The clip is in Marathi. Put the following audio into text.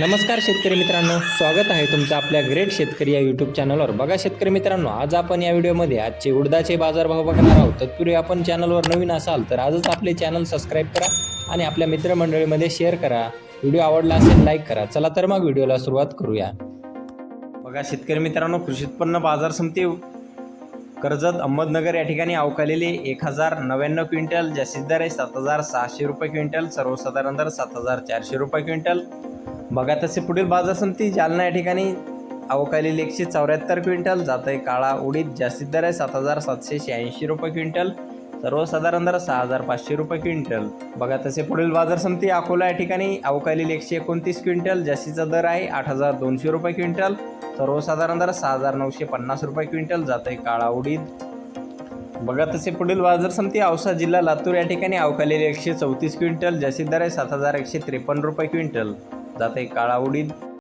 नमस्कार शेतकरी मित्रांनो स्वागत आहे तुमचं आपल्या ग्रेट शेतकरी या यूट्यूब चॅनलवर बघा शेतकरी मित्रांनो आज आपण या व्हिडिओमध्ये आजचे उडदाचे बाजारभाव बघणार आहोत. तत्पूर्वी आपण चॅनलवर नवीन असाल तर आजच आपले चॅनल सबस्क्राईब करा आणि आपल्या मित्रमंडळीमध्ये शेअर करा. व्हिडिओ आवडला असेल लाईक करा. चला तर मग व्हिडिओला सुरुवात करूया. बघा शेतकरी मित्रांनो कृषी उत्पन्न बाजार समिती कर्जत अहमदनगर या ठिकाणी अवकालेले एक हजार नव्याण्णव क्विंटल जास्तीत दर आहे सात हजार सहाशे रुपये क्विंटल सर्वसाधारण दर सात हजार चारशे रुपये क्विंटल. बघा तसे पुढील बाजार समिती जालना या ठिकाणी अवकालील एकशे चौऱ्याहत्तर क्विंटल जात आहे काळा उडीद जास्तीत दर आहे सात हजार सातशे शहाऐंशी रुपये क्विंटल सर्वसाधारण दर सहा हजार पाचशे रुपये क्विंटल. बघा तसे पुढील बाजार समिती अकोला या ठिकाणी अवकालील एकशे एकोणतीस क्विंटल जास्तीचा दर आहे आठ हजार दोनशे रुपये क्विंटल सर्वसाधारण दर सहा हजार नऊशे पन्नास रुपये क्विंटल जात आहे काळा उडीद. बघा तसे पुढील बाजार समिती औसा जिल्हा लातूर या ठिकाणी अवकालील एकशे चौतीस क्विंटल जास्तीत दर आहे सात हजार एकशे त्रेपन्न रुपये क्विंटल. जात आहे काळा उडीद